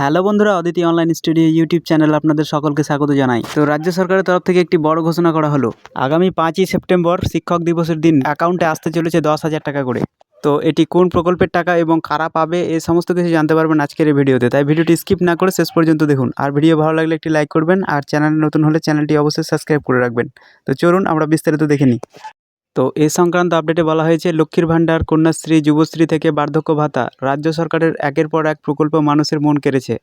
Hello বন্ধুরা, Aditi online studio YouTube channel আপনাদের সকলকে স্বাগত জানাই। তো রাজ্য সরকারের তরফ থেকে একটি বড় ঘোষণা করা হলো, আগামী পাঁচই সেপ্টেম্বর শিক্ষক দিবসের দিন অ্যাকাউন্টে আসতে চলেছে দশ হাজার টাকা করে। তো এটি কোন প্রকল্পের টাকা এবং কারা পাবে এ সমস্ত কিছু জানতে পারবেন আজকের এই ভিডিওতে। তাই ভিডিওটি স্কিপ না করে শেষ পর্যন্ত দেখুন। আর ভিডিও ভালো লাগলে একটি লাইক করবেন। আর চ্যানেল নতুন হলে চ্যানেলটি অবশ্যই সাবস্ক্রাইব করে রাখবেন। তো চলুন আমরা বিস্তারিত দেখে নিই। তো এ সংক্রান্ত আপডেটে বলা হয়েছে, লক্ষ্মীর ভাণ্ডার, কন্যাশ্রী, যুবশ্রী থেকে বার্ধক্য ভাতা। রাজ্য সরকারের একের পর এক প্রকল্প মানুষের মন কেড়েছে।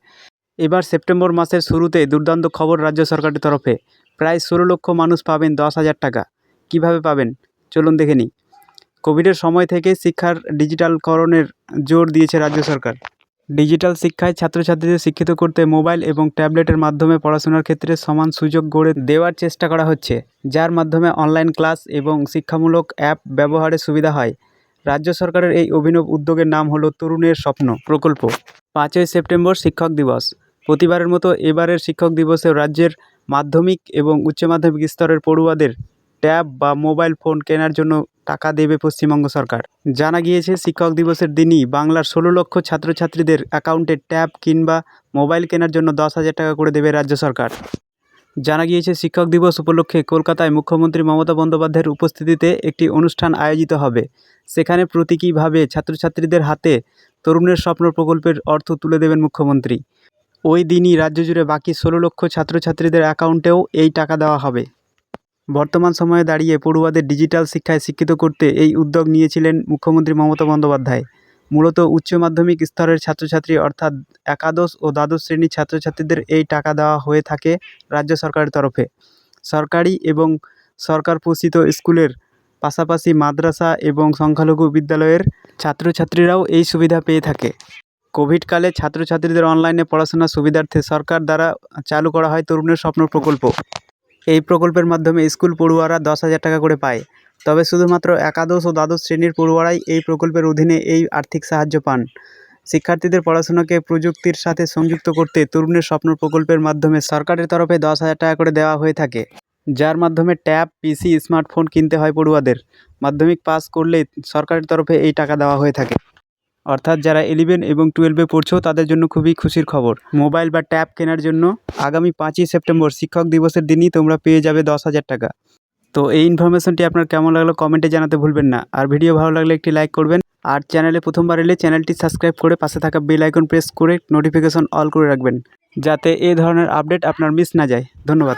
এবার সেপ্টেম্বর মাসের শুরুতে দুর্দান্ত খবর রাজ্য সরকারের তরফে। প্রায় ষোলো লক্ষ মানুষ পাবেন দশ হাজার টাকা। কীভাবে পাবেন? চলুন দেখে নিই। কোভিডের সময় থেকে শিক্ষার ডিজিটালকরণের জোর দিয়েছে রাজ্য সরকার। ডিজিটাল শিক্ষায় ছাত্রছাত্রীদের শিক্ষিত করতে মোবাইল এবং ট্যাবলেটের মাধ্যমে পড়াশোনার ক্ষেত্রে সমান সুযোগ গড়ে দেওয়ার চেষ্টা করা হচ্ছে, যার মাধ্যমে অনলাইন ক্লাস এবং শিক্ষামূলক অ্যাপ ব্যবহারে সুবিধা হয়। রাজ্য সরকারের এই অভিনব উদ্যোগের নাম হলো তরুণের স্বপ্ন প্রকল্প। পাঁচই সেপ্টেম্বর শিক্ষক দিবস। প্রতিবারের মতো এবারের শিক্ষক দিবসে রাজ্যের মাধ্যমিক এবং উচ্চ মাধ্যমিক স্তরের পড়ুয়াদের ট্যাব বা মোবাইল ফোন কেনার জন্য টাকা দেবে পশ্চিমবঙ্গ সরকার। জানা গিয়েছে, শিক্ষক দিবসের দিনই বাংলার ষোলো লক্ষ ছাত্রছাত্রীদের অ্যাকাউন্টে ট্যাব কিংবা মোবাইল কেনার জন্য দশ হাজার টাকা করে দেবে রাজ্য সরকার। জানা গিয়েছে, শিক্ষক দিবস উপলক্ষে কলকাতায় মুখ্যমন্ত্রী মমতা বন্দ্যোপাধ্যায়ের উপস্থিতিতে একটি অনুষ্ঠান আয়োজিত হবে। সেখানে প্রতীকীভাবে ছাত্রছাত্রীদের হাতে তরুণের স্বপ্ন প্রকল্পের অর্থ তুলে দেবেন মুখ্যমন্ত্রী। ওই দিনই রাজ্য জুড়ে বাকি ষোলো লক্ষ ছাত্রছাত্রীদের অ্যাকাউন্টেও এই টাকা দেওয়া হবে। বর্তমান সময়ে দাঁড়িয়ে পড়ুয়াদের ডিজিটাল শিক্ষায় শিক্ষিত করতে এই উদ্যোগ নিয়েছিলেন মুখ্যমন্ত্রী মমতা বন্দ্যোপাধ্যায়। মূলত উচ্চ মাধ্যমিক স্তরের ছাত্রছাত্রী অর্থাৎ একাদশ ও দ্বাদশ শ্রেণির ছাত্রছাত্রীদের এই টাকা দেওয়া হয়ে থাকে রাজ্য সরকারের তরফে। সরকারি এবং সরকার পোষিত স্কুলের পাশাপাশি মাদ্রাসা এবং সংখ্যালঘু বিদ্যালয়ের ছাত্রছাত্রীরাও এই সুবিধা পেয়ে থাকে। কোভিডকালে ছাত্রছাত্রীদের অনলাইনে পড়াশোনার সুবিধার্থে সরকার দ্বারা চালু করা হয় তরুণের স্বপ্ন প্রকল্প। এই প্রকল্পের মাধ্যমে স্কুল পড়ুয়ারা দশ হাজার টাকা করে পায়। তবে শুধুমাত্র একাদশ ও দ্বাদশ শ্রেণির পড়ুয়ারাই এই প্রকল্পের অধীনে এই আর্থিক সাহায্য পান। শিক্ষার্থীদের পড়াশোনাকে প্রযুক্তির সাথে সংযুক্ত করতে তরুণের স্বপ্ন প্রকল্পের মাধ্যমে সরকারের তরফে দশ হাজার টাকা করে দেওয়া হয়ে থাকে। যার মাধ্যমে ট্যাব, পিসি, স্মার্টফোন কিনতে হয় পড়ুয়াদের। মাধ্যমিক পাস করলে সরকারের তরফে এই টাকা দেওয়া হয়ে থাকে। অর্থাৎ যারা ইলেভেন এবং টুয়েলভে পড়ছো, তাদের জন্য খুবই খুশির খবর। মোবাইল বা ট্যাব কেনার জন্য আগামী পাঁচই সেপ্টেম্বর শিক্ষক দিবসের দিনই তোমরা পেয়ে যাবে দশ হাজার টাকা। তো এই ইনফরমেশনটি আপনার কেমন লাগল কমেন্টে জানাতে ভুলবেন না। আর ভিডিও ভালো লাগলে একটি লাইক করবেন। আর চ্যানেলে প্রথমবার এলে চ্যানেলটি সাবস্ক্রাইব করে পাশে থাকা বেল আইকন প্রেস করে নোটিফিকেশন অল করে রাখবেন, যাতে এই ধরনের আপডেট আপনার মিস না যায়। ধন্যবাদ।